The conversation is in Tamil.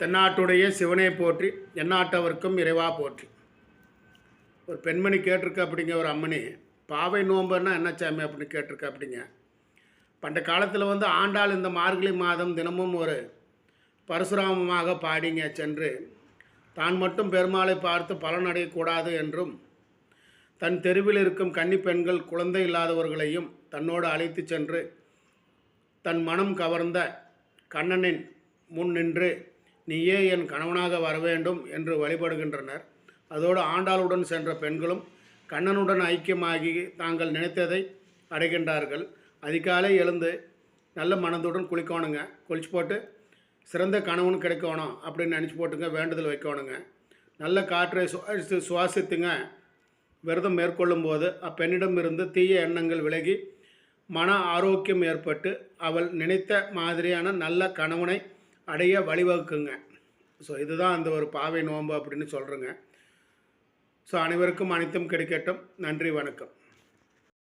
தென்னாட்டுடைய சிவனை போற்றி எந்நாட்டவர்க்கும் இறைவா போற்றி. ஒரு பெண்மணி கேட்டிருக்க அப்படிங்க ஒரு அம்மணி. பாவை நோம்புன்னா என்ன சாமி அப்படின்னு கேட்டிருக்க அப்படிங்க. பண்ட காலத்தில் வந்து ஆண்டாள் இந்த மார்கழி மாதம் தினமும் ஒரு பரசுராமமாக பாடிங்க சென்று தான் மட்டும் பெருமாளை பார்த்து பலனடையக்கூடாது என்றும் தன் தெருவில் இருக்கும் கன்னி பெண்கள் குழந்தை இல்லாதவர்களையும் தன்னோடு அழைத்து சென்று தன் மனம் கவர்ந்த கண்ணனின் முன் நின்று நீயே என் கணவனாக வர வேண்டும் என்று வழிபடுகின்றனர். அதோடு ஆண்டாளுடன் சென்ற பெண்களும் கண்ணனுடன் ஐக்கியமாகி தாங்கள் நினைத்ததை அடைகின்றார்கள். அதிகாலை எழுந்து நல்ல மனதுடன் குளிக்கணுங்க. குளிச்சு போட்டு சிறந்த கணவன் கிடைக்கணும் அப்படின்னு நினச்சி போட்டுங்க வேண்டுதல் வைக்கணுங்க. நல்ல காற்றை சுவாசித்து சுவாசித்துங்க. விரதம் மேற்கொள்ளும் போது அப்பெண்ணிடம் இருந்து தீய எண்ணங்கள் விலகி மன ஆரோக்கியம் ஏற்பட்டு அவள் நினைத்த மாதிரியான நல்ல கணவனை அடைய வழிவகுக்குங்க. ஸோ இதுதான் அந்த ஒரு பாவை நோன்பு அப்படின்னு சொல்கிறேங்க ஸோ அனைவருக்கும் அனைத்தும் கிடைக்கட்டும். நன்றி வணக்கம்.